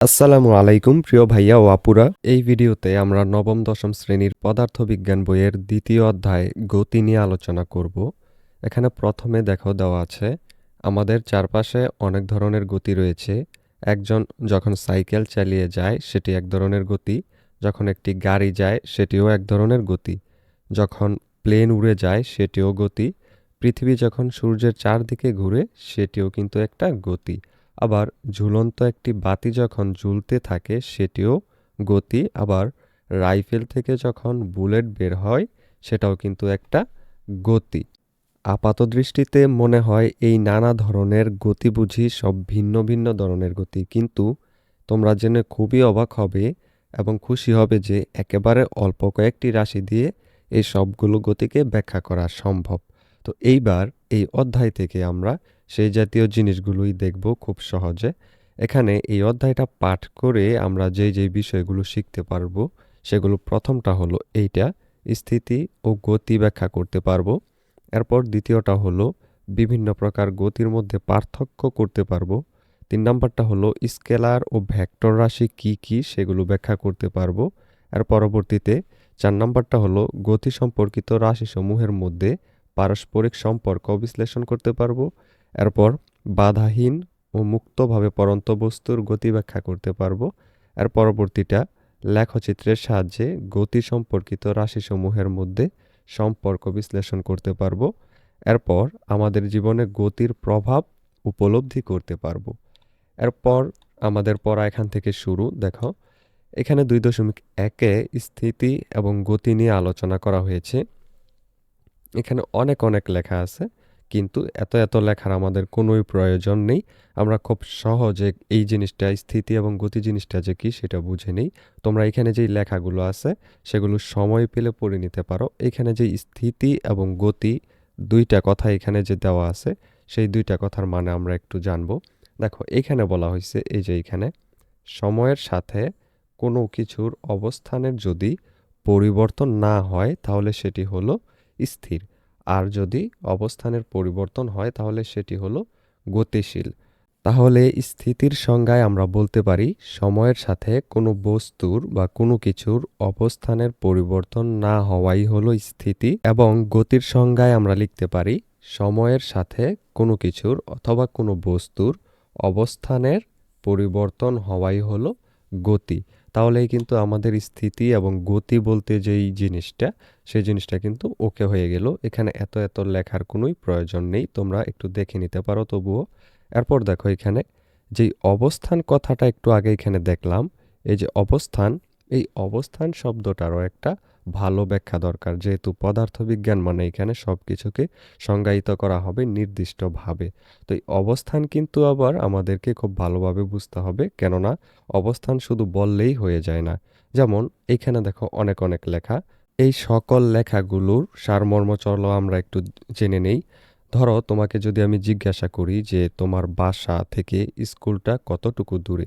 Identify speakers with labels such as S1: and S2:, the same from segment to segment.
S1: আসসালামু আলাইকুম, প্রিয় ভাইয়া ও আপুরা। এই ভিডিওতে আমরা নবম, দশম শ্রেণির পদার্থবিজ্ঞান বইয়ের দ্বিতীয় অধ্যায় গতি নিয়ে আলোচনা করব। এখানে প্রথমে দেখো দেওয়া আছে, আমাদের চারপাশে অনেক ধরনের গতি রয়েছে। একজন যখন সাইকেল চালিয়ে যায়, সেটি এক ধরনের গতি। যখন একটি গাড়ি যায়, সেটিও এক ধরনের গতি। যখন প্লেন উড়ে যায়, সেটিও গতি। পৃথিবী যখন সূর্যের চারদিকে ঘুরে, সেটিও কিন্তু একটা গতি। আবার ঝুলন্ত একটি বাতি যখন ঝুলতে থাকে, সেটিও গতি, আবার রাইফেল থেকে যখন বুলেট বের হয়, সেটাও কিন্তু একটা গতি। আপাত দৃষ্টিতে মনে হয় এই নানা ধরনের গতি বুঝি সব ভিন্ন ভিন্ন ধরনের গতি, কিন্তু তোমরা জেনে খুবই অবাক হবে এবং খুশি হবে যে একেবারে অল্প কয়েকটি রাশি দিয়ে এই সবগুলো গতিকে ব্যাখ্যা করা সম্ভব। তো এইবার এই অধ্যায় থেকে আমরা সেই জাতীয় জিনিসগুলোই দেখব খুব সহজে। এখানে এই অধ্যায়টা পাঠ করে আমরা যেই যেই বিষয়গুলো শিখতে পারব, সেগুলো প্রথমটা হলো এইটা, স্থিতি ও গতি ব্যাখ্যা করতে পারব। এরপর দ্বিতীয়টা হলো বিভিন্ন প্রকার গতির মধ্যে পার্থক্য করতে পারব। তিন নম্বরটা হলো স্কেলার ও ভেক্টর রাশি কি কি, সেগুলো ব্যাখ্যা করতে পারব। আর পরবর্তীতে চার নম্বরটা হলো গতি সম্পর্কিত রাশিসমূহের মধ্যে পারস্পরিক সম্পর্ক বিশ্লেষণ করতে পারব। এরপর বাধাহীন ও মুক্তভাবে পরন্ত বস্তুর গতি ব্যাখ্যা করতে পারব। এর পরবর্তীটা লেখচিত্রের সাহায্যে গতি সম্পর্কিত রাশিসমূহের মধ্যে সম্পর্ক বিশ্লেষণ করতে পারব। এরপর আমাদের জীবনে গতির প্রভাব উপলব্ধি করতে পারব। এরপর আমাদের পড়া এখান থেকে শুরু, দেখো। এখানে দুই দশমিক একে স্থিতি এবং গতি নিয়ে আলোচনা করা হয়েছে। এখানে অনেক অনেক লেখা আছে। কিন্তু এত এত লেখার আমাদের কোনোই প্রয়োজন নেই। আমরা খুব সহজে এই জিনিসটা, স্থিতি এবং গতি জিনিসটা যে কি সেটা বুঝে নেই। তোমরা এখানে যেই লেখাগুলো আছে, সেগুলো সময় পেলে পড়ে নিতে পারো। এখানে যে স্থিতি এবং গতি, দুইটা কথা এখানে যে দেওয়া আছে, সেই দুইটা কথার মানে আমরা একটু জানব। দেখো, এখানে বলা হয়েছে এই যে এখানে, সময়ের সাথে কোনো কিছুর অবস্থানের যদি পরিবর্তন না হয়, তাহলে সেটি হলো স্থির। আর যদি অবস্থানের পরিবর্তন হয়, তাহলে সেটি হলো গতিশীল। তাহলে স্থিতির সংজ্ঞায় আমরা বলতে পারি, সময়ের সাথে কোনো বস্তুর বা কোনো কিছুর অবস্থানের পরিবর্তন না হওয়াই হলো স্থিতি এবং গতির সংজ্ঞায় আমরা লিখতে পারি, সময়ের সাথে কোনো কিছুর অথবা কোনো বস্তুর অবস্থানের পরিবর্তন হওয়াই হলো গতি। তাহলেই কিন্তু আমাদের স্থিতি এবং গতি বলতে যেই জিনিসটা, সেই জিনিসটা কিন্তু ওকে হয়ে গেল। এখানে এত এত লেখার কোনোই প্রয়োজন নেই, তোমরা একটু দেখে নিতে পারো তবুও। এরপর দেখো এখানে, যেই অবস্থান কথাটা একটু আগে এখানে দেখলাম, এই যে অবস্থান, এই অবস্থান শব্দটারও একটা ভালো ব্যাখ্যা দরকার। যেহেতু পদার্থবিজ্ঞান মানে এখানে সব কিছুকে সংজ্ঞায়িত করা হবে নির্দিষ্টভাবে। তো এই অবস্থান কিন্তু আবার আমাদেরকে খুব ভালোভাবে বুঝতে হবে, কেননা অবস্থান শুধু বললেই হয়ে যায় না। যেমন এখানে দেখো অনেক অনেক লেখা। এই সকল লেখাগুলোর সারমর্ম চলো আমরা একটু জেনে নেই। ধরো তোমাকে যদি আমি জিজ্ঞাসা করি যে তোমার বাসা থেকে স্কুলটা কতটুকু দূরে?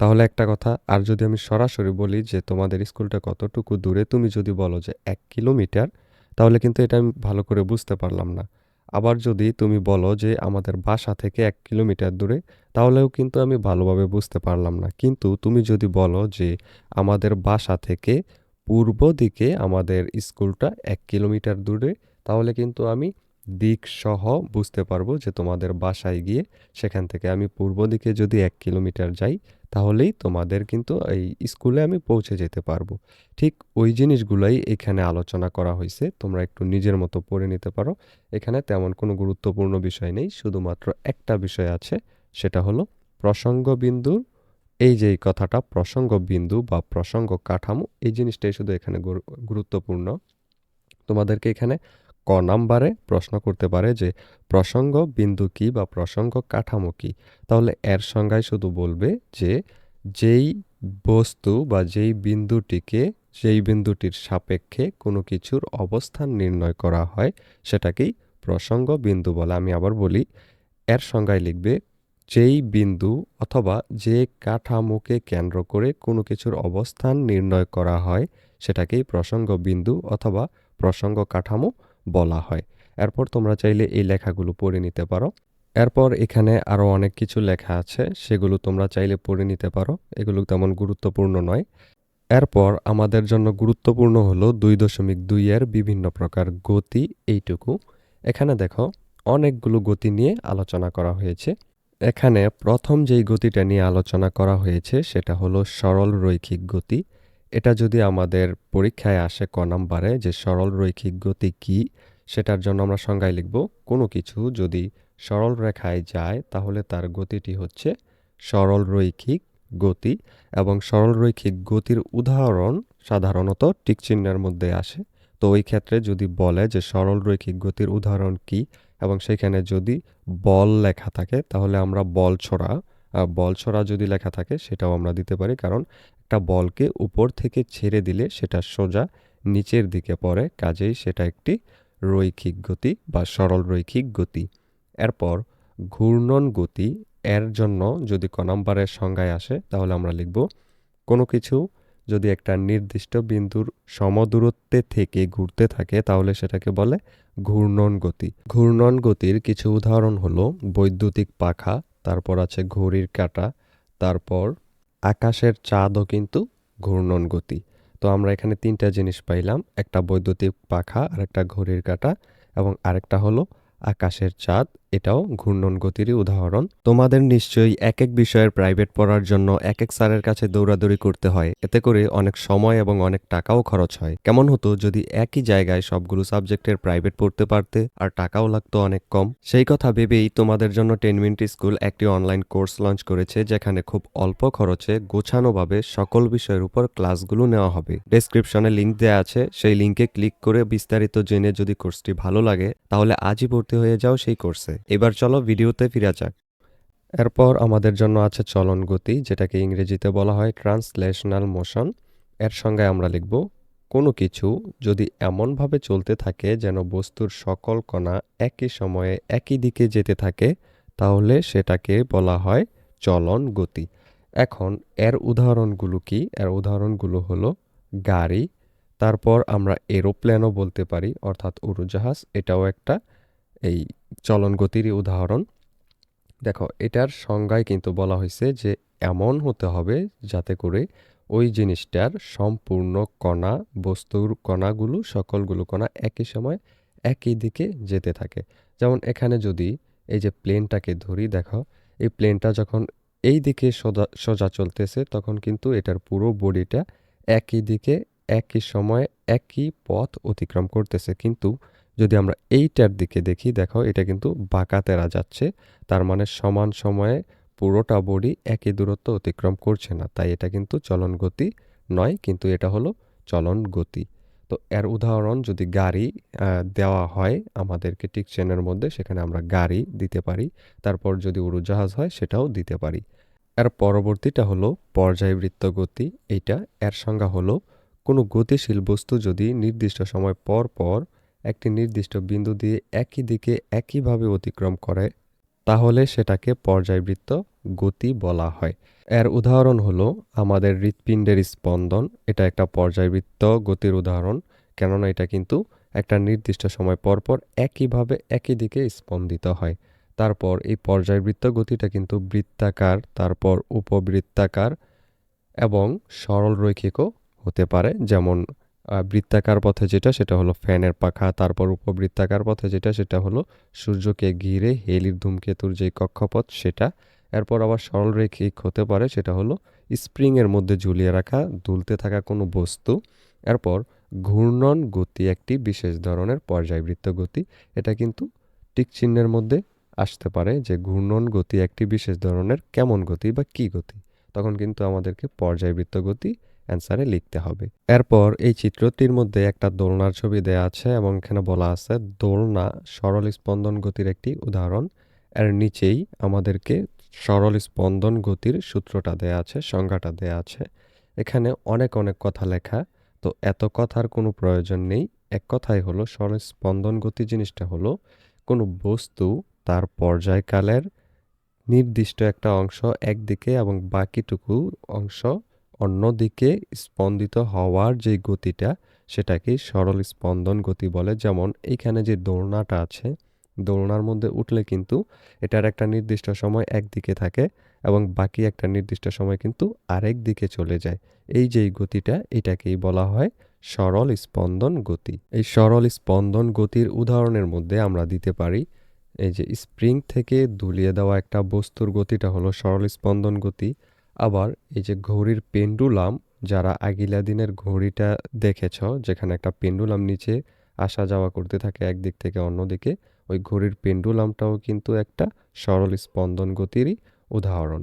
S1: তাহলে একটা কথা, আর যদি আমি সরাসরি বলি যে তোমাদের স্কুলটা কতটুকু দূরে, তুমি যদি বলো যে এক কিলোমিটার, তাহলে কিন্তু এটা আমি ভালো করে বুঝতে পারলাম না। আবার যদি তুমি বলো যে আমাদের বাসা থেকে এক কিলোমিটার দূরে, তাহলেও কিন্তু আমি ভালোভাবে বুঝতে পারলাম না। কিন্তু তুমি যদি বলো যে আমাদের বাসা থেকে পূর্ব দিকে আমাদের স্কুলটা এক কিলোমিটার দূরে, তাহলে কিন্তু আমি দিক সহ বুঝতে পারব যে তোমাদের বাসায় গিয়ে সেখান থেকে আমি পূর্ব দিকে যদি এক কিলোমিটার যাই তাহলেই তোমাদের কিন্তু এই স্কুলে আমি পৌঁছে যেতে পারব। ঠিক ওই জিনিসগুলোই এখানে আলোচনা করা হয়েছে তোমরা একটু নিজের মতো পড়ে নিতে পারো। এখানে তেমন কোনো গুরুত্বপূর্ণ বিষয় নেই, শুধুমাত্র একটা বিষয় আছে, সেটা হলো প্রসঙ্গ বিন্দুর এই যে কথাটা প্রসঙ্গ বিন্দু বা প্রসঙ্গ কাঠামো, এই জিনিসটাই শুধু এখানে গুরু- গুরুত্বপূর্ণ। তোমাদেরকে এখানে ক নাম্বারে প্রশ্ন করতে পারে যে, প্রসঙ্গ বিন্দু কি বা প্রসঙ্গ কাঠামো কি? তাহলে এর সংজ্ঞায় শুধু বলবে যে, যেই বস্তু বা যেই বিন্দুটিকে, যেই বিন্দুটির সাপেক্ষে কোনো কিছুর অবস্থান নির্ণয় করা হয়, সেটাকেই প্রসঙ্গ বিন্দু বলে। আমি আবার বলি, এর সংজ্ঞায় লিখবে, যেই বিন্দু অথবা যে কাঠামোকে কেন্দ্র করে কোনো কিছুর অবস্থান নির্ণয় করা হয়, সেটাকেই প্রসঙ্গ বিন্দু অথবা প্রসঙ্গ কাঠামো বলা হয়। এরপর তোমরা চাইলে এই লেখাগুলো পড়ে নিতে পারো। এরপর এখানে আরও অনেক কিছু লেখা আছে, সেগুলো তোমরা চাইলে পড়ে নিতে পারো। এগুলো তেমন গুরুত্বপূর্ণ নয়। এরপর আমাদের জন্য গুরুত্বপূর্ণ হলো দুই দশমিক দুইয়ের বিভিন্ন প্রকার গতি এইটুকু। এখানে দেখো, অনেকগুলো গতি নিয়ে আলোচনা করা হয়েছে। এখানে প্রথম যেই গতিটা নিয়ে আলোচনা করা হয়েছে, সেটা হলো সরল রৈখিক গতি। এটা যদি আমাদের পরীক্ষায় আসে ক নাম্বারে যে সরল রৈখিক গতি কি, সেটার জন্য আমরা সংজ্ঞায় লিখব, কোনো কিছু যদি সরল রেখায় যায়, তাহলে তার গতিটি হচ্ছে সরল রৈখিক গতি এবং সরল রৈখিক গতির উদাহরণ সাধারণত টিক চিহ্নের মধ্যে আসে। তো ওই ক্ষেত্রে যদি বলে যে সরল রৈখিক গতির উদাহরণ কি এবং সেখানে যদি বল লেখা থাকে, তাহলে আমরা বল ছড়া বল ছড়া যদি লেখা থাকে, সেটাও আমরা দিতে পারি। কারণ একটা বলকে উপর থেকে ছেড়ে দিলে সেটা সোজা নিচের দিকে পড়ে, কাজেই সেটা একটি রৈখিক গতি বা সরল রৈখিক গতি। এরপর ঘূর্ণন গতি, এর জন্য যদি ক নাম্বারের সংজ্ঞায় আসে, তাহলে আমরা লিখব, কোনো কিছু যদি একটা নির্দিষ্ট বিন্দুর সমদূরত্বে থেকে ঘুরতে থাকে, তাহলে সেটাকে বলে ঘূর্ণন গতি। ঘূর্ণন গতির কিছু উদাহরণ হলো বৈদ্যুতিক পাখা, তারপর আছে ঘড়ির কাঁটা, তারপর আকাশের চাঁদও কিন্তু ঘূর্ণন গতি। তো আমরা এখানে তিনটা জিনিস পাইলাম, একটা বৈদ্যুতিক পাখা আর একটা ঘড়ির কাঁটা এবং আরেকটা হলো আকাশের চাঁদ। এটাও ঘূর্ণন গতিরই উদাহরণ। তোমাদের নিশ্চয়ই এক এক বিষয়ের প্রাইভেট পড়ার জন্য এক এক স্যারের কাছে দৌড়াদৌড়ি করতে হয়। এতে করে অনেক সময় এবং অনেক টাকাও খরচ হয়। কেমন হতো যদি একই জায়গায় সবগুলো সাবজেক্টের প্রাইভেট পড়তে পারতে, আর টাকাও লাগতো অনেক কম। সেই কথা ভেবেই তোমাদের জন্য টেন মিনিট স্কুল একটি অনলাইন কোর্স লঞ্চ করেছে, যেখানে খুব অল্প খরচে গোছানোভাবে সকল বিষয়ের উপর ক্লাসগুলো নেওয়া হবে। ডেসক্রিপশনে লিঙ্ক দেওয়া আছে। সেই লিঙ্কে ক্লিক করে বিস্তারিত জেনে যদি কোর্সটি ভালো লাগে, তাহলে আজই ভর্তি হয়ে যাও সেই কোর্সে এবার চলো ভিডিওতে ফিরে যাক। এরপর আমাদের জন্য আছে চলন গতি, যেটাকে ইংরেজিতে বলা হয় ট্রান্সলেশনাল মোশন। এর সঙ্গে আমরা লিখব, কোনো কিছু যদি এমনভাবে চলতে থাকে যেন বস্তুর সকল কণা একই সময়ে একই দিকে যেতে থাকে, তাহলে সেটাকে বলা হয় চলন গতি। এখন এর উদাহরণগুলো কি? এর উদাহরণগুলো হলো গাড়ি, তারপর আমরা এরোপ্লেনও বলতে পারি, অর্থাৎ উড়োজাহাজ, এটাও একটা এই চলন গতিরই উদাহরণ। দেখো, এটার সংজ্ঞায় কিন্তু বলা হয়েছে যে এমন হতে হবে যাতে করে ওই জিনিসটার সম্পূর্ণ কণা, বস্তুর কণাগুলো, সকলগুলো কণা একই সময় একই দিকে যেতে থাকে। যেমন এখানে যদি এই যে প্লেনটাকে ধরি, দেখো, এই প্লেনটা যখন এই দিকে সোজা সোজা চলতেছে, তখন কিন্তু এটার পুরো বডিটা একই দিকে, একই সময়ে, একই পথ অতিক্রম করতেছে। কিন্তু যদি আমরা এইটার দিকে দেখি, দেখো এটা কিন্তু বাঁকা তেরা যাচ্ছে তার মানে সমান সময়ে পুরোটা বডি একই দূরত্ব অতিক্রম করছে না। তাই এটা কিন্তু চলন গতি নয়, কিন্তু এটা হলো চলন গতি। তো এর উদাহরণ যদি গাড়ি দেওয়া হয় আমাদেরকে টিক চেনের মধ্যে, সেখানে আমরা গাড়ি দিতে পারি। তারপর যদি উড়োজাহাজ হয়, সেটাও দিতে পারি। এর পরবর্তীটা হলো পর্যায়বৃত্ত গতি। এইটা, এর সংজ্ঞা হলো কোনো গতিশীল বস্তু যদি নির্দিষ্ট সময় পর পর একটি নির্দিষ্ট বিন্দু দিয়ে একই দিকে একইভাবে অতিক্রম করে, তাহলে সেটাকে পর্যায়বৃত্ত গতি বলা হয়। এর উদাহরণ হলো আমাদের হৃৎপিণ্ডের স্পন্দন, এটা একটা পর্যায়বৃত্ত গতির উদাহরণ, কেননা এটা কিন্তু একটা নির্দিষ্ট সময় পরপর একইভাবে একই দিকে স্পন্দিত হয়। তারপর এই পর্যায়বৃত্ত গতিটা কিন্তু বৃত্তাকার, তারপর উপবৃত্তাকার এবং সরল রৈখিকও হতে পারে, যেমন বৃত্তাকার পথে যেটা, সেটা হলো ফ্যানের পাখা। তারপর উপবৃত্তাকার পথে যেটা, সেটা হলো সূর্যকে ঘিরে হেলির ধূমকেতুর যে কক্ষপথ, সেটা। এরপর আবার সরল রেখিক হতে পারে, সেটা হলো স্প্রিংয়ের মধ্যে ঝুলিয়ে রাখা, দুলতে থাকা কোনো বস্তু। এরপর ঘূর্ণন গতি একটি বিশেষ ধরনের পর্যায়বৃত্ত গতি। এটা কিন্তু টিক চিহ্নের মধ্যে আসতে পারে যে ঘূর্ণন গতি একটি বিশেষ ধরনের কেমন গতি বা কি গতি। তখন কিন্তু আমাদেরকে পর্যায়বৃত্ত গতি অ্যান্সারে লিখতে হবে। এরপর এই চিত্রটির মধ্যে একটা দোলনার ছবি দেয়া আছে এবং এখানে বলা আছে, দোলনা সরল স্পন্দন গতির একটি উদাহরণ। এর নিচেই আমাদেরকে সরল স্পন্দন গতির সূত্রটা দেয়া আছে, সংজ্ঞাটা দেয়া আছে। এখানে অনেক অনেক কথা লেখা, তো এত কথার কোনো প্রয়োজন নেই। এক কথাই হলো, সরল স্পন্দন গতি জিনিসটা হলো, কোনো বস্তু তার পর্যায়কালের নির্দিষ্ট একটা অংশ একদিকে এবং বাকিটুকু অংশ অন্যদিকে স্পন্দিত হওয়ার যে গতিটা, সেটাকে সরল স্পন্দন গতি বলে। যেমন এইখানে যে দোলনাটা আছে, দোলনার মধ্যে উঠলে কিন্তু এটার একটা নির্দিষ্ট সময় একদিকে থাকে এবং বাকি একটা নির্দিষ্ট সময় কিন্তু আরেক দিকে চলে যায়। এই যে গতিটা, এটাকেই বলা হয় সরল স্পন্দন গতি। এই সরল স্পন্দন গতির উদাহরণের মধ্যে আমরা দিতে পারি, এই যে স্প্রিং থেকে দুলিয়ে দেওয়া একটা বস্তুর গতিটা হলো সরল স্পন্দন গতি। আবার এই যে ঘড়ির পেন্ডুলাম, যারা আগিলা দিনের ঘড়িটা দেখেছ, যেখানে একটা পেন্ডুলাম নিচে আসা যাওয়া করতে থাকে একদিক থেকে অন্যদিকে, ওই ঘড়ির পেন্ডুলামটাও কিন্তু একটা সরল স্পন্দন গতিরই উদাহরণ।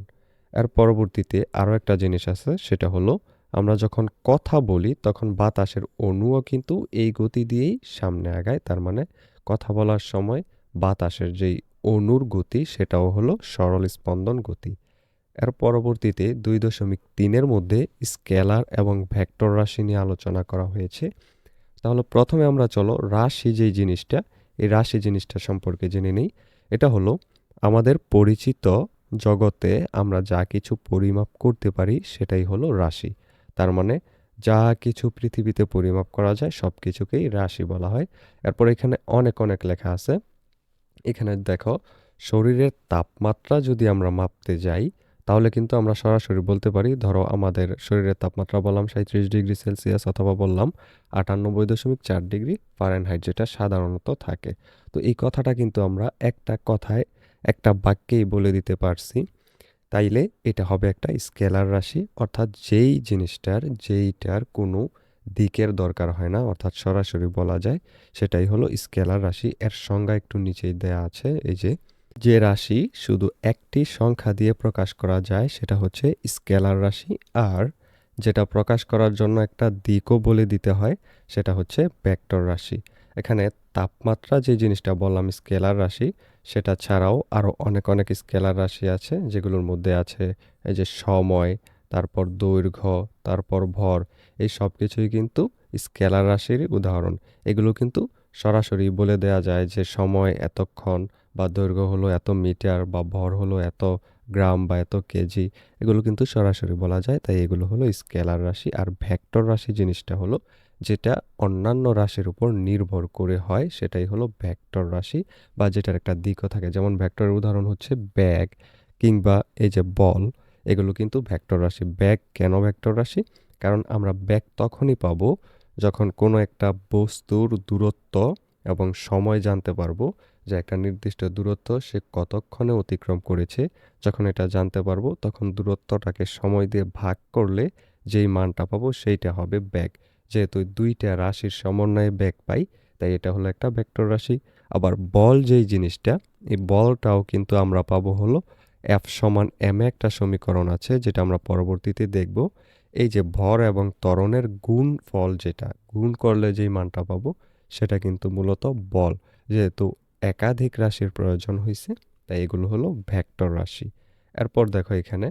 S1: এর পরবর্তীতে আরও একটা জিনিস আছে, সেটা হলো আমরা যখন কথা বলি, তখন বাতাসের অণুও কিন্তু এই গতি দিয়েই সামনে আগায়। তার মানে কথা বলার সময় বাতাসের যেই অণুর গতি, সেটাও হলো সরল স্পন্দন গতি। এর পরবর্তীতে দুই দশমিক তিনের মধ্যে স্কেলার এবং ভেক্টর রাশি নিয়ে আলোচনা করা হয়েছে। তাহলে প্রথমে আমরা চলো রাশি যেই জিনিসটা, এই রাশি জিনিসটা সম্পর্কে জেনে নেই। এটা হলো আমাদের পরিচিত জগতে আমরা যা কিছু পরিমাপ করতে পারি সেটাই হলো রাশি। তার মানে যা কিছু পৃথিবীতে পরিমাপ করা যায় সব কিছুকেই রাশি বলা হয়। এরপর এখানে অনেক অনেক লেখা আছে। এখানে দেখো শরীরের তাপমাত্রা যদি আমরা মাপতে যাই তাহলে কিন্তু আমরা সরাসরি বলতে পারি, ধরো আমাদের শরীরের তাপমাত্রা বললাম সাঁত্রিশ ডিগ্রি সেলসিয়াস অথবা বললাম আটানব্বই দশমিক চার ডিগ্রি ফারেনহাইট, যেটা সাধারণত থাকে। তো এই কথাটা কিন্তু আমরা একটা কথায়, একটা বাক্যেই বলে দিতে পারছি। তাইলে এটা হবে একটা স্কেলার রাশি, অর্থাৎ যেই জিনিসটার, যেইটার কোনো দিকের দরকার হয় না, অর্থাৎ সরাসরি বলা যায়, সেটাই হলো স্কেলার রাশি। এর সংজ্ঞা একটু নিচেই দেয়া আছে, এই যে যে রাশি শুধু একটি সংখ্যা দিয়ে প্রকাশ করা যায় সেটা হচ্ছে স্কেলার রাশি, আর যেটা প্রকাশ করার জন্য একটা দিকও বলে দিতে হয় সেটা হচ্ছে ভেক্টর রাশি। এখানে তাপমাত্রা যে জিনিসটা বললাম, স্কেলার রাশি, সেটা ছাড়াও আরও অনেক অনেক স্কেলার রাশি আছে, যেগুলোর মধ্যে আছে এই যে সময়, তারপর দৈর্ঘ্য, তারপর ভর, এই সব কিছুই কিন্তু স্কেলার রাশির উদাহরণ। এগুলো কিন্তু সরাসরি বলে দেয়া যায় যে সময়, এতক্ষণ বা দৈর্ঘ্য হলো এত মিটার বা ভর হলো এত গ্রাম বা এত কেজি, এগুলো কিন্তু সরাসরি বলা যায়। তাই এগুলো হলো স্কেলার রাশি আর ভেক্টর রাশি জিনিসটা হলো যেটা অন্যান্য রাশির উপর নির্ভর করে হয়, সেটাই হলো ভেক্টর রাশি বা যেটার একটা দিকও থাকে। যেমন ভেক্টরের উদাহরণ হচ্ছে ব্যাগ কিংবা এই যে বল, এগুলো কিন্তু ভেক্টর রাশি। ব্যাগ কেন ভেক্টর রাশি? কারণ আমরা ব্যাগ তখনই পাবো যখন কোনো একটা বস্তুর দূরত্ব এবং সময় জানতে পারব যে একটা নির্দিষ্ট দূরত্ব সে কতক্ষণে অতিক্রম করেছে, যখন এটা জানতে পারব, তখন দূরত্বটাকে সময় দিয়ে ভাগ করলে যেই মানটা পাবো সেইটা হবে ব্যাগ যেহেতু দুইটা রাশির সমন্বয়ে ব্যাগ পাই, তাই এটা হলো একটা ভেক্টর রাশি। আবার বল যেই জিনিসটা, এই বলটাও কিন্তু আমরা পাবো হলো এফ সমান এম একটা সমীকরণ আছে, যেটা আমরা পরবর্তীতে দেখব। এই যে ভর এবং ত্বরণের গুণ ফল যেটা, গুণ করলে যেই মানটা পাবো, সেটা কিন্তু মূলত বল। যেহেতু একাধিক রাশির প্রয়োজন হয়েছে তাই এগুলো হলো ভেক্টর রাশি। এরপর দেখো এখানে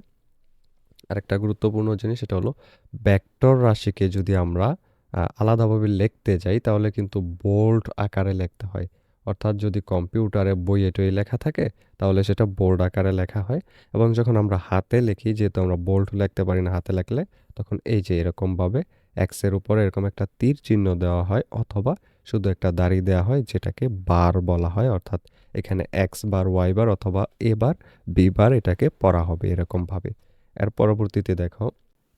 S1: আরেকটা গুরুত্বপূর্ণ জিনিস, সেটা হলো ভেক্টর রাশিকে যদি আমরা আলাদাভাবে লিখতে যাই, তাহলে কিন্তু বোল্ড আকারে লিখতে হয়। অর্থাৎ যদি কম্পিউটারে বইয়ে টই লেখা থাকে, তাহলে সেটা বোল্ড আকারে লেখা হয়। এবং যখন আমরা হাতে লিখি, যেহেতু আমরা বোল্ড লিখতে পারি না হাতে লেখলে, তখন এই যে এরকমভাবে এক্সের উপরে এরকম একটা তীর চিহ্ন দেওয়া হয়, অথবা শুধু একটা দাড়ি দেওয়া হয় যেটাকে বার বলা হয়, অর্থাৎ এখানে এক্স বার ওয়াই বার অথবা এ বার বি বার এটাকে পড়া হবে এরকমভাবে। এর পরবর্তীতে দেখো,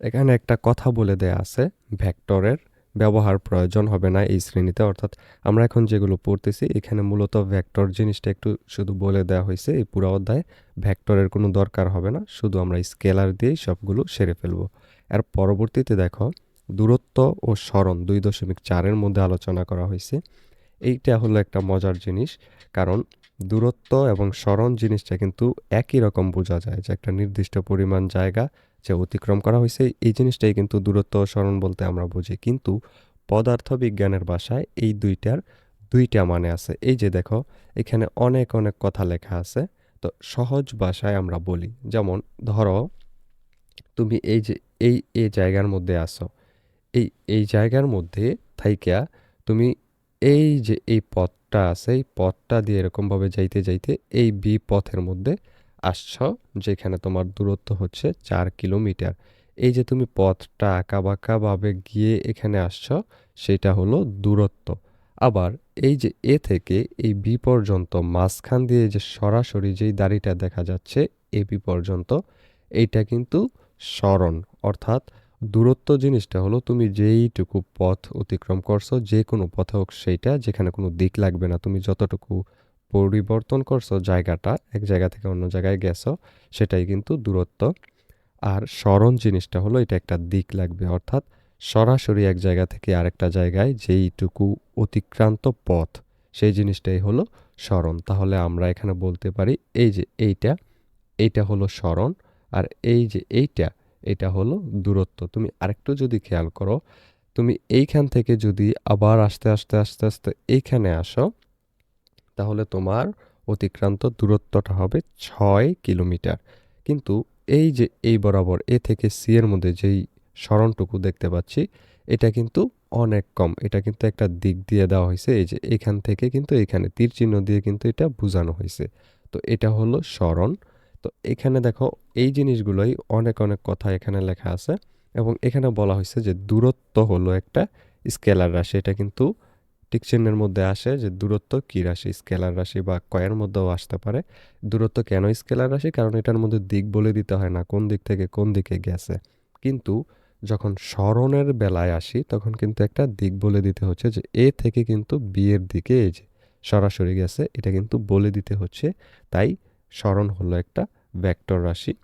S1: এখানে একটা কথা বলে দেয়া আছে, ভেক্টরের ব্যবহার প্রয়োজন হবে না এই শ্রেণীতে, অর্থাৎ আমরা এখন যেগুলো পড়তেছি, এখানে মূলত ভেক্টর জিনিসটা একটু শুধু বলে দেওয়া হয়েছে এই পুরো অধ্যায়ে, ভেক্টরের কোনো দরকার হবে না, শুধু আমরা স্কেলার দিয়েই সবগুলো সেরে ফেলব। এর পরবর্তীতে দেখো দূরত্ব ও স্মরণ দুই দশমিক চারের মধ্যে আলোচনা করা হয়েছে। এইটা হলো একটা মজার জিনিস, কারণ দূরত্ব এবং স্মরণ জিনিসটা কিন্তু একই রকম বোঝা যায় যে একটা নির্দিষ্ট পরিমাণ জায়গা যে অতিক্রম করা হয়েছে, এই জিনিসটাই কিন্তু দূরত্ব ও স্মরণ বলতে আমরা বুঝি। কিন্তু পদার্থ বিজ্ঞানের ভাষায় এই দুইটার দুইটা মানে আছে। এই যে দেখো, এখানে অনেক অনেক কথা লেখা আছে, তো সহজ ভাষায় আমরা বলি। যেমন ধরো, তুমি এই যে, এই এই জায়গার মধ্যে আসো এই এই জায়গার মধ্যে থাইকা তুমি এই যে এই পথটা আছে, এই পথটা দিয়ে এরকমভাবে যাইতে যাইতে এই বি পথের মধ্যে আসছ, যেখানে তোমার দূরত্ব হচ্ছে চার কিলোমিটার। এই যে তুমি পথটা আঁকাবাঁকাভাবে গিয়ে এখানে আসছ, সেটা হলো দূরত্ব। আবার এই যে এ থেকে এই বি পর্যন্ত মাঝখান দিয়ে যে সরাসরি যেই দাড়িটা দেখা যাচ্ছে, এ বি পর্যন্ত, এইটা কিন্তু স্মরণ, অর্থাৎ দূরত্ব জিনিসটা হলো তুমি যেইটুকু পথ অতিক্রম করছ যে কোনো পথে হোক সেইটা, যেখানে কোনো দিক লাগবে না। তুমি যতটুকু পরিবর্তন করছ জায়গাটা, এক জায়গা থেকে অন্য জায়গায় গেছো, সেটাই কিন্তু দূরত্ব। আর স্মরণ জিনিসটা হলো এটা একটা দিক লাগবে, অর্থাৎ সরাসরি এক জায়গা থেকে আরেকটা জায়গায় যেইটুকু অতিক্রান্ত পথ, সেই জিনিসটাই হলো স্মরণ। তাহলে আমরা এখানে বলতে পারি, এই যে এইটা এইটা হলো স্মরণ, আর এই যে এইটা এটা হলো দূরত্ব। তুমি আরেকটু যদি খেয়াল করো, তুমি এইখান থেকে যদি আবার আস্তে আস্তে আস্তে আস্তে এইখানে আসো, তাহলে তোমার অতিক্রান্ত দূরত্বটা হবে ছয় কিলোমিটার। কিন্তু এই যে এই বরাবর এ থেকে সি এর মধ্যে যেই স্মরণটুকু দেখতে পাচ্ছি, এটা কিন্তু অনেক কম। এটা কিন্তু একটা দিক দিয়ে দেওয়া হয়েছে, এই যে এখান থেকে কিন্তু এখানে তীর চিহ্ন দিয়ে কিন্তু এটা বোঝানো হয়েছে। তো এটা হলো স্মরণ তো এখানে দেখো, এই জিনিসগুলোই অনেক অনেক কথা এখানে লেখা আছে এবং এখানে বলা হয়েছে যে দূরত্ব হলো একটা স্কেলার রাশি। এটা কিন্তু টিক চিহ্নের মধ্যে আসে যে দূরত্ব কী রাশি? স্কেলার রাশি বা কয়ের মধ্যেও আসতে পারে। দূরত্ব কেন স্কেলার রাশি? কারণ এটার মধ্যে দিক বলে দিতে হয় না, কোন দিক থেকে কোন দিকে গেছে। কিন্তু যখন স্মরণের বেলায় আসি, তখন কিন্তু একটা দিক বলে দিতে হচ্ছে যে এ থেকে কিন্তু বিয়ের দিকে এই যে সরাসরি গেছে, এটা কিন্তু বলে দিতে হচ্ছে। তাই স্মরণ হলো একটা ভেক্টর রাশি।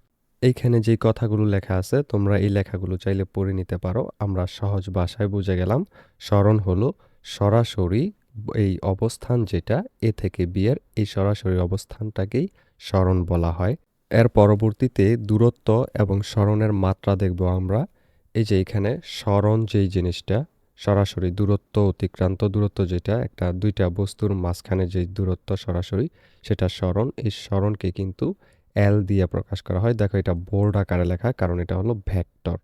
S1: এইখানে যে কথাগুলো লেখা আছে, তোমরা এই লেখাগুলো চাইলে পড়ে নিতে পারো। আমরা সহজ ভাষায় বুঝে গেলাম, স্মরণ হলো সরাসরি এই অবস্থান যেটা, এ থেকে বিয়ের এই সরাসরি অবস্থানটাকেই স্মরণ বলা হয়। এর পরবর্তীতে দূরত্ব এবং স্মরণের মাত্রা দেখব আমরা। এই যে এখানে স্মরণ যেই জিনিসটা, সরাসরি দূরত্ব, অতিক্রান্ত দূরত্ব যেটা, একটা দুইটা বস্তুর মাঝখানে যে দূরত্ব সরাসরি, সেটা স্মরণ। এই স্মরণকে কিন্তু এল দিয়ে প্রকাশ করা হয়। দেখো এটা বোর্ড আকারে লেখা, কারণ এটা হলো ভ্যাক্টর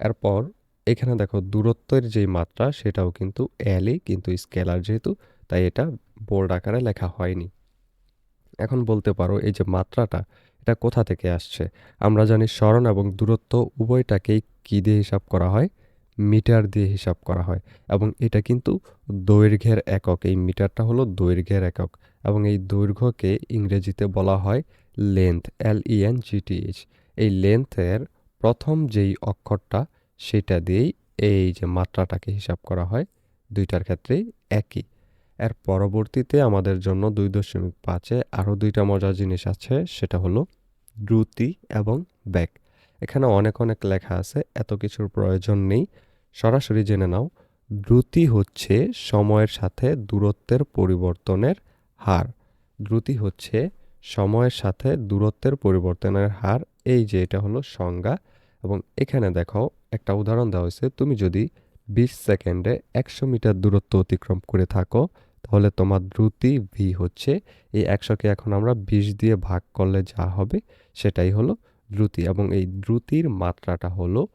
S1: এরপর এখানে দেখো দূরত্বের যে মাত্রা, সেটাও কিন্তু এলই কিন্তু স্কেলার যেহেতু, তাই এটা বোর্ড আকারে লেখা হয়নি। এখন বলতে পারো এই যে মাত্রাটা, এটা কোথা থেকে আসছে? আমরা জানি স্মরণ এবং দূরত্ব উভয়টাকেই কী দিয়ে হিসাব করা হয়? মিটার দিয়ে হিসাব করা হয়। এবং এটা কিন্তু দৈর্ঘ্যের একক, এই মিটারটা হলো দৈর্ঘ্যের একক। এবং এই দৈর্ঘ্যকে ইংরেজিতে বলা হয় length L E N G T H এই লেন্থের প্রথম যেই অক্ষরটা, সেটা দিয়েই এই যে মাত্রাটাকে হিসাব করা হয়, দুইটার ক্ষেত্রেই একই। এর পরবর্তীতে আমাদের জন্য দুই দশমিক পাঁচে আরও দুইটা মজার জিনিস আছে, সেটা হলো দ্রুতি এবং ব্যাক এখানে অনেক অনেক লেখা আছে, এত কিছুর প্রয়োজন নেই। সরাসরি জেনে নাও, দ্রুতি হচ্ছে সময়ের সাথে দূরত্বের পরিবর্তনের হার। দ্রুতি হচ্ছে সময়ের সাথে দূরত্বের পরিবর্তনের হার, এই যে এটা হলো সংজ্ঞা। এবং এখানে দেখো, একটা উদাহরণ দেওয়া হয়েছে, তুমি যদি বিশ সেকেন্ডে একশো মিটার দূরত্ব অতিক্রম করে থাকো, তাহলে তোমার দ্রুতি ভি হচ্ছে। এই একশোকে এখন আমরা বিশ দিয়ে ভাগ করলে যা হবে, সেটাই হলো দ্রুতি। এবং এই দ্রুতির মাত্রাটা হলো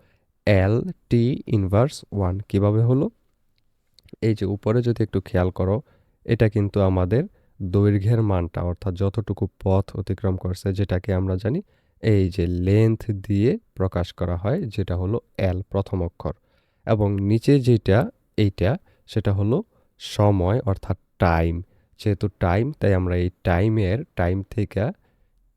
S1: এল টি ইনভার্স ওয়ান কীভাবে হলো? এই যে উপরে যদি একটু খেয়াল করো, এটা কিন্তু আমাদের দৈর্ঘ্যের মানটা, অর্থাৎ যতটুকু পথ অতিক্রম করছে, যেটাকে আমরা জানি এই যে লেন্থ দিয়ে প্রকাশ করা হয়, যেটা হলো এল প্রথম অক্ষর। এবং নিচে যেটা, এইটা, সেটা হলো সময়, অর্থাৎ টাইম যেহেতু টাইম তাই আমরা এই টাইমের টাইম থেকে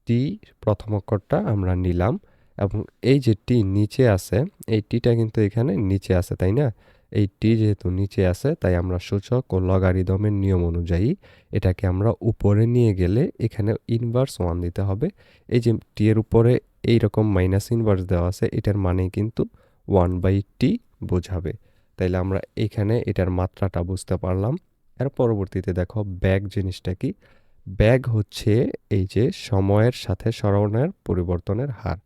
S1: টি প্রথম অক্ষরটা আমরা নিলাম। এবং এই যে টি নিচে আছে, এই টিটা কিন্তু এখানে নিচে আছে, তাই না? এই টি যেহেতু নিচে আছে, তাই আমরা সূচক ও লগারিদমের নিয়ম অনুযায়ী এটাকে আমরা উপরে নিয়ে গেলে এখানে ইনভার্স ওয়ান দিতে হবে। এই যে টি এর উপরে এইরকম মাইনাস ইনভার্স দেওয়া আছে, এটার মানে কিন্তু ওয়ান বাই টি বোঝাবে। তাইলে আমরা এখানে এটার মাত্রাটা বুঝতে পারলাম। এর পরবর্তীতে দেখো ব্যাগ জিনিসটা কি? ব্যাগ হচ্ছে এই যে সময়ের সাথে স্মরণের পরিবর্তনের হার।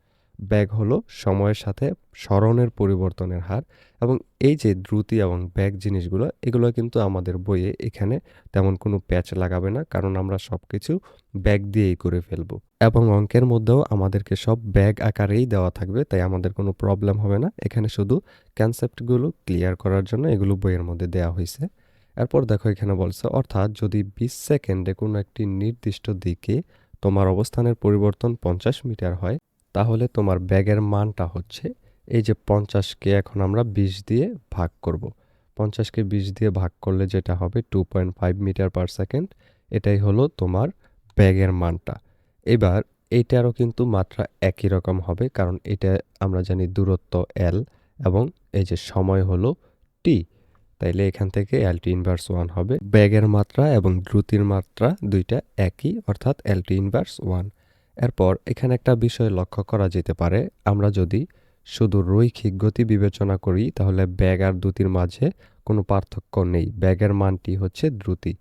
S1: ব্যাগ হলো সময়ের সাথে স্মরণের পরিবর্তনের হার এবং এই যে দ্রুতি এবং ব্যাগ জিনিসগুলো, এগুলো কিন্তু আমাদের বইয়ে এখানে তেমন কোনো প্যাচ লাগাবে না, কারণ আমরা সব কিছু ব্যাগ দিয়েই করে ফেলব। এবং অঙ্কের মধ্যেও আমাদেরকে সব ব্যাগ আকারেই দেওয়া থাকবে, তাই আমাদের কোনো প্রবলেম হবে না। এখানে শুধু কনসেপ্টগুলো ক্লিয়ার করার জন্য এগুলো বইয়ের মধ্যে দেওয়া হয়েছে এরপর দেখো এখানে বলছে, অর্থাৎ যদি বিশ সেকেন্ডে কোনো একটি নির্দিষ্ট দিকে তোমার অবস্থানের পরিবর্তন পঞ্চাশ মিটার হয় তাহলে তোমার ব্যাগের মানটা হচ্ছে এই যে পঞ্চাশকে এখন আমরা বিশ দিয়ে ভাগ করব। পঞ্চাশকে বিশ দিয়ে ভাগ করলে যেটা হবে two point five metre per second, এটাই হলো তোমার ব্যাগের মানটা। এবার এইটারও কিন্তু মাত্রা একই রকম হবে, কারণ এটা আমরা জানি দূরত্ব এল এবং এই যে সময় হলো টি তাইলে এখান থেকে এল টি ইনভার্স ওয়ান হবে। ব্যাগের মাত্রা এবং দ্রুতির মাত্রা দুইটা একই, অর্থাৎ এল টি ইনভার্স ওয়ান এরপর এখানে একটা বিষয় লক্ষ্য করা যেতে পারে। আমরা যদি শুধু রৈখিক গতি বিবেচনা করি, তাহলে ব্যাগ আর দ্রুতির মাঝে কোনো পার্থক্য নেই। ব্যাগের মানটি হচ্ছে দ্রুতি।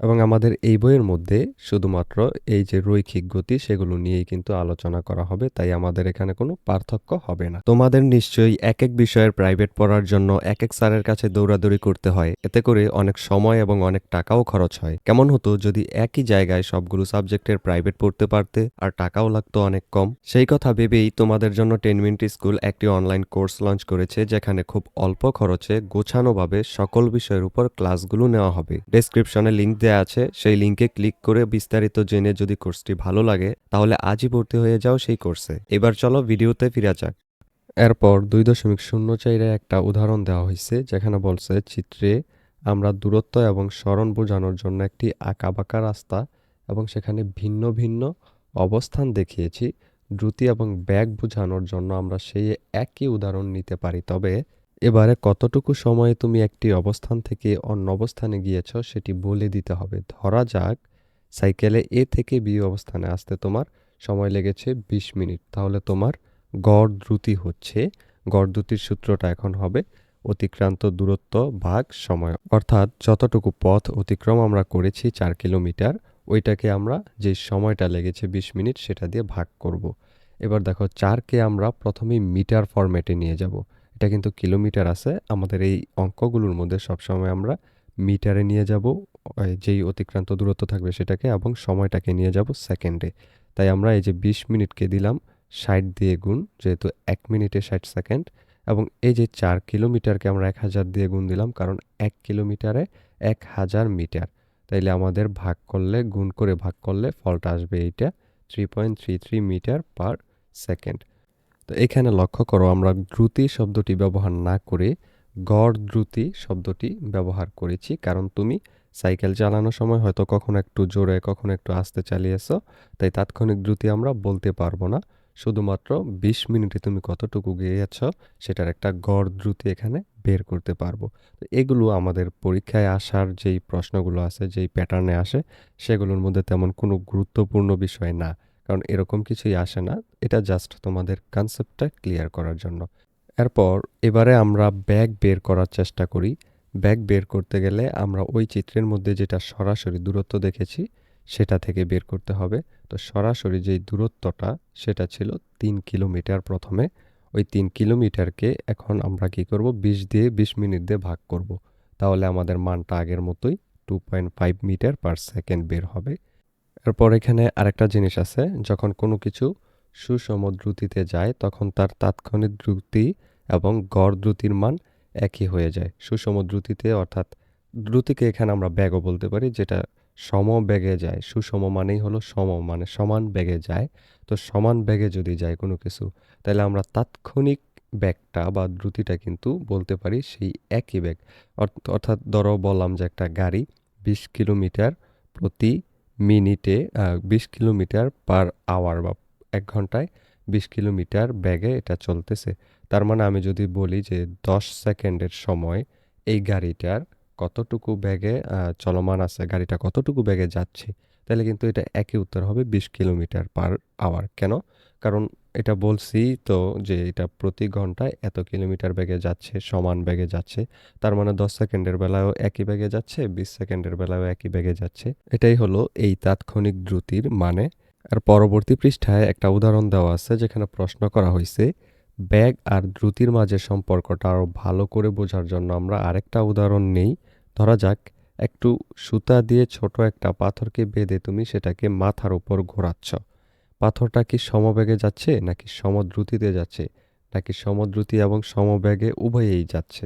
S1: এবং আমাদের এই বইয়ের মধ্যে শুধুমাত্র এই যে রৈখিক গতি সেগুলো নিয়েই কিন্তু আলোচনা করা হবে, তাই আমাদের এখানে কোনো পার্থক্য হবে না। তোমাদের নিশ্চয়ই এক এক বিষয়ের প্রাইভেট পড়ার জন্য এক এক স্যারের কাছে দৌড়াদৌড়ি করতে হয়, এতে করে অনেক সময় এবং অনেক টাকাও খরচ হয়। কেমন হতো যদি একই জায়গায় সবগুলো সাবজেক্টের প্রাইভেট পড়তে পারতে, আর টাকাও লাগতো অনেক কম। সেই কথা ভেবেই তোমাদের জন্য টেন মিনিট স্কুল একটি অনলাইন কোর্স লঞ্চ করেছে, যেখানে খুব অল্প খরচে গোছানোভাবে সকল বিষয়ের উপর ক্লাসগুলো নেওয়া হবে। ডেসক্রিপশনে লিঙ্ক দেওয়া আছে, সেই লিঙ্কে ক্লিক করে বিস্তারিত জেনে যদি কোর্সটি ভালো লাগে, তাহলে আজই ভর্তি হয়ে যাও সেই কোর্সে এবার চলো ভিডিওতে ফিরা যাক। এরপর দুই দশমিক শূন্য চাইরে একটা উদাহরণ দেওয়া হয়েছে, যেখানে বলছে, চিত্রে আমরা দূরত্ব এবং স্মরণ বোঝানোর জন্য একটি আঁকাবাঁকা রাস্তা এবং সেখানে ভিন্ন ভিন্ন অবস্থান দেখিয়েছি। দ্রুতি এবং ব্যাগ বোঝানোর জন্য আমরা সেই একই উদাহরণ নিতে পারি। তবে এবারে কতটুকু সময়ে তুমি একটি অবস্থান থেকে অন্য অবস্থানে গিয়েছ সেটি বলে দিতে হবে। ধরা যাক, সাইকেলে এ থেকে বি অবস্থানে আসতে তোমার সময় লেগেছে ২০ মিনিট। তাহলে তোমার গড় দ্রুতি হচ্ছে। গড় দ্রুতির সূত্রটা এখন হবে অতিক্রান্ত দূরত্ব ভাগ সময়। অর্থাৎ যতটুকু পথ অতিক্রম আমরা করেছি চার কিলোমিটার, ওইটাকে আমরা যে সময়টা লেগেছে ২০ মিনিট সেটা দিয়ে ভাগ করব। এবার দেখো, চারকে আমরা প্রথমেই মিটার ফরম্যাটে নিয়ে যাব। এটা কিন্তু কিলোমিটার আছে। আমাদের এই অঙ্কগুলোর মধ্যে সবসময় আমরা মিটারে নিয়ে যাব যেই অতিক্রান্ত দূরত্ব থাকবে সেটাকে, এবং সময়টাকে নিয়ে যাব সেকেন্ডে। তাই আমরা এই যে ২০ মিনিটকে দিলাম, ষাট দিয়ে গুণ, যেহেতু এক মিনিটে ষাট সেকেন্ড, এবং এই যে চার কিলোমিটারকে আমরা এক হাজার দিয়ে গুণ দিলাম, কারণ এক কিলোমিটারে এক হাজার মিটার। তাইলে আমাদের ভাগ করলে, গুণ করে ভাগ করলে ফলটা আসবে এইটা three point three three metre per second তো এখানে লক্ষ্য করো, আমরা দ্রুতি শব্দটি ব্যবহার না করে গড় দ্রুতি শব্দটি ব্যবহার করেছি। কারণ তুমি সাইকেল চালানোর সময় হয়তো কখনো একটু জোরে, কখনো একটু আস্তে চালিয়েছ, তাই তাৎক্ষণিক দ্রুতি আমরা বলতে পারব না। শুধুমাত্র ২০ মিনিটে তুমি কতটুকু গিয়েছ, সেটার একটা গড় দ্রুতি এখানে বের করতে পারব। তো এগুলো আমাদের পরীক্ষায় আসার যেই প্রশ্নগুলো আছে, যেই প্যাটার্নে আসে, সেগুলোর মধ্যে তেমন কোনো গুরুত্বপূর্ণ বিষয় না। কারণ এরকম কিছুই আসে না। এটা জাস্ট তোমাদের কনসেপ্টটা ক্লিয়ার করার জন্য। এরপর এবারে আমরা ব্যাগ বের করার চেষ্টা করি। ব্যাগ বের করতে গেলে আমরা ওই চিত্রের মধ্যে যেটা সরাসরি দূরত্ব দেখেছি, সেটা থেকে বের করতে হবে। তো সরাসরি যেই দূরত্বটা, সেটা ছিল তিন কিলোমিটার প্রথমে। ওই তিন কিলোমিটারকে এখন আমরা কি করব? বিশ দিয়ে বিশ মিনিট দিয়ে ভাগ করব। তাহলে আমাদের মানটা আগের মতোই two point five metre per second বের হবে। এরপর এখানে আরেকটা জিনিস আছে, যখন কোনো কিছু সুষম দ্রুতিতে যায়, তখন তার তাৎক্ষণিক দ্রুতি এবং গড় দ্রুতির মান একই হয়ে যায়। সুষম দ্রুতিতে অর্থাৎ দ্রুতিকে এখানে আমরা ব্যাগও বলতে পারি, যেটা সম বেগে যায়। সুষম মানেই হলো সম মানে সমান বেগে যায়। তো সমান বেগে যদি যায় কোনো কিছু, তাহলে আমরা তাৎক্ষণিক ব্যাগটা বা দ্রুতিটা কিন্তু বলতে পারি সেই একই ব্যাগ অর্থাৎ ধরো বললাম যে একটা গাড়ি বিশ কিলোমিটার প্রতি মিনিটে বিশ কিলোমিটার পার আওয়ার বা এক ঘন্টায় বিশ কিলোমিটার ব্যাগে এটা চলতেছে। তার মানে আমি যদি বলি যে দশ সেকেন্ডের সময় এই গাড়িটার কতটুকু ব্যাগে চলমান আছে, গাড়িটা কতটুকু ব্যাগে যাচ্ছে, তাহলে কিন্তু এটা একই উত্তর হবে বিশ কিলোমিটার পার আওয়ার। কেন? কারণ এটা বলছি তো যে এটা প্রতি ঘন্টায় এত কিলোমিটার বেগে যাচ্ছে, সমান বেগে যাচ্ছে। তার মানে দশ সেকেন্ডের বেলায়ও একই বেগে যাচ্ছে, বিশ সেকেন্ডের বেলায়ও একই বেগে যাচ্ছে। এটাই হলো এই তাৎক্ষণিক দ্রুতির মানে। আর পরবর্তী পৃষ্ঠায় একটা উদাহরণ দেওয়া আছে যেখানে প্রশ্ন করা হয়েছে, ব্যাগ আর দ্রুতির মাঝে সম্পর্কটা আরও ভালো করে বোঝার জন্য আমরা আরেকটা উদাহরণ নেই। ধরা যাক, একটু সুতা দিয়ে ছোট একটা পাথরকে বেঁধে তুমি সেটাকে মাথার উপর ঘোরাচ্ছ। পাথরটা কি সমবেগে যাচ্ছে নাকি সমদ্রুতিতে যাচ্ছে? নাকি সমদ্রুতি এবং সমবেগে উভয়েই যাচ্ছে?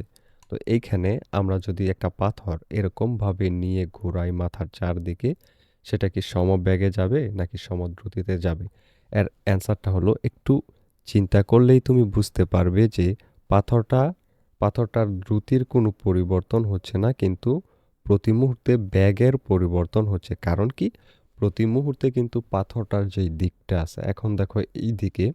S1: তো এইখানে আমরা যদি একটা পাথর এরকমভাবে নিয়ে ঘোরাই মাথার চারদিকে, সেটা কি সমবেগে যাবে নাকি সমদ্রুতিতে যাবে? এর অ্যান্সারটা হলো, একটু চিন্তা করলেই তুমি বুঝতে পারবে যে পাথরটা, পাথরটার দ্রুতির কোনো পরিবর্তন হচ্ছে না, কিন্তু প্রতি মুহূর্তে ব্যাগের পরিবর্তন হচ্ছে। কারণ কি? প্রতি মুহূর্তে কিন্তু পাথরটার যেই দিকটা আছে, এখন দেখো এই দিকে,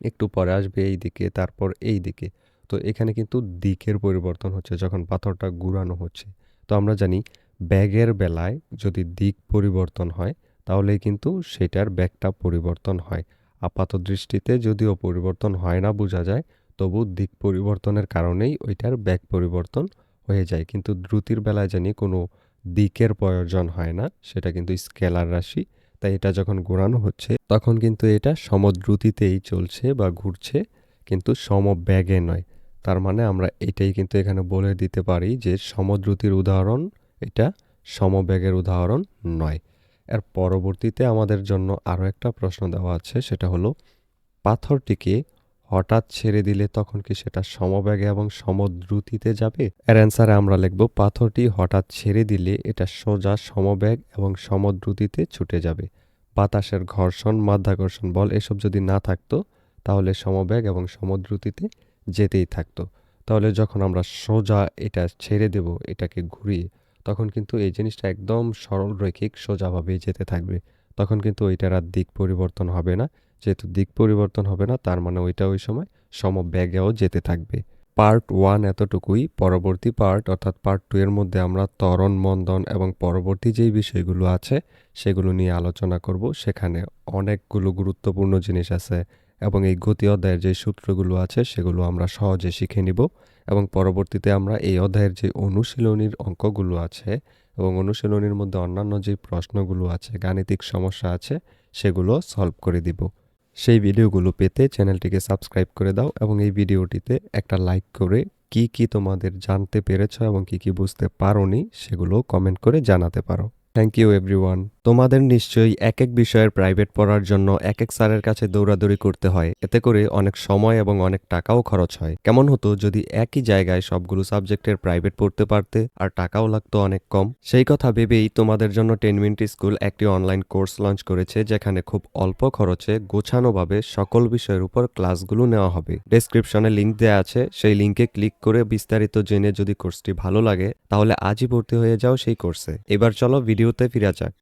S1: একটু পরে আসবে এই দিকে, তারপর এই দিকে। তো এখানে কিন্তু দিকের পরিবর্তন হচ্ছে যখন পাথরটা ঘুরানো হচ্ছে। তো আমরা জানি ব্যাগের বেলায় যদি দিক পরিবর্তন হয়, তাহলে কিন্তু সেটার ব্যাগটা পরিবর্তন হয়। আপাত দৃষ্টিতে যদিও পরিবর্তন হয় না বোঝা যায়, তবু দিক পরিবর্তনের কারণেই ওইটার ব্যাগ পরিবর্তন হয়ে যায়। কিন্তু দ্রুতির বেলায় জানি কোনো দিকের প্রয়োজন হয় না, সেটা কিন্তু স্কেলার রাশি। তাই এটা যখন ঘোরানো হচ্ছে, তখন কিন্তু এটা সমদ্রুতিতেই চলছে বা ঘুরছে, কিন্তু সমব্যাগে নয়। তার মানে আমরা এটাই কিন্তু এখানে বলে দিতে পারি যে সমদ্রুতির উদাহরণ এটা সমবেগের উদাহরণ নয়। এর পরবর্তীতে আমাদের জন্য আরও একটা প্রশ্ন দেওয়া আছে, সেটা হলো, পাথরটিকে হঠাৎ ছেড়ে দিলে তখন কি সেটা সমবেগে এবং সমদ্রুতিতে যাবে? এর অ্যান্সারে আমরা লিখব, পাথরটি হঠাৎ ছেড়ে দিলে এটা সোজা সমবেগ এবং সমদ্রুতিতে ছুটে যাবে। বাতাসের ঘর্ষণ, মাধ্যাকর্ষণ বল এসব যদি না থাকতো, তাহলে সমবেগ এবং সমদ্রুতিতে যেতেই থাকতো। তাহলে যখন আমরা সোজা এটা ছেড়ে দেব, এটাকে ঘুরিয়ে, তখন কিন্তু এই জিনিসটা একদম সরল রৈখিক সোজাভাবেই যেতে থাকবে। তখন কিন্তু ওইটার আর দিক পরিবর্তন হবে না। যেহেতু দিক পরিবর্তন হবে না, তার মানে ওইটা ওই সময় সমব্যাগেও যেতে থাকবে। পার্ট ওয়ান এতটুকুই। পরবর্তী পার্ট, অর্থাৎ পার্ট টু এর মধ্যে আমরা ত্বরণ, মন্দন এবং পরবর্তী যেই বিষয়গুলো আছে, সেগুলো নিয়ে আলোচনা করব। সেখানে অনেকগুলো গুরুত্বপূর্ণ জিনিস আছে এবং এই গতি অধ্যায়ের যে সূত্রগুলো আছে, সেগুলো আমরা সহজে শিখে নিব এবং পরবর্তীতে আমরা এই অধ্যায়ের যে অনুশীলনীর অঙ্কগুলো আছে এবং অনুশীলনীর মধ্যে অন্যান্য যে প্রশ্নগুলো আছে, গাণিতিক সমস্যা আছে, সেগুলো সলভ করে দিব। সেই ভিডিওগুলো পেতে চ্যানেলটিকে সাবস্ক্রাইব করে দাও এবং এই ভিডিওটিতে একটা লাইক করে কি কি তোমাদের জানতে পেরেছ এবং কি কি বুঝতে পারোনি সেগুলো কমেন্ট করে জানাতে পারো। থ্যাংক ইউ এভরিওয়ান তোমাদের নিশ্চয়ই এক এক বিষয়ের প্রাইভেট পড়ার জন্য এক এক স্যারের কাছে দৌড়াদৌড়ি করতে হয়। এতে করে অনেক সময় এবং অনেক টাকাও খরচ হয়। কেমন হতো যদি একই জায়গায় সবগুলো সাবজেক্টের প্রাইভেট পড়তে পারতে আর টাকাও লাগতো অনেক কম? সেই কথা ভেবেই তোমাদের জন্য টেন মিনিট স্কুল একটি অনলাইন কোর্স লঞ্চ করেছে, যেখানে খুব অল্প খরচে গোছানোভাবে সকল বিষয়ের উপর ক্লাসগুলো নেওয়া হবে। ডেসক্রিপশনে লিংক দেওয়া আছে। সেই লিংকে ক্লিক করে বিস্তারিত জেনে যদি কোর্সটি ভালো লাগে, তাহলে আজই ভর্তি হয়ে যাও সেই কোর্সে এবার চলো ভিডিওতে ফিরে যাক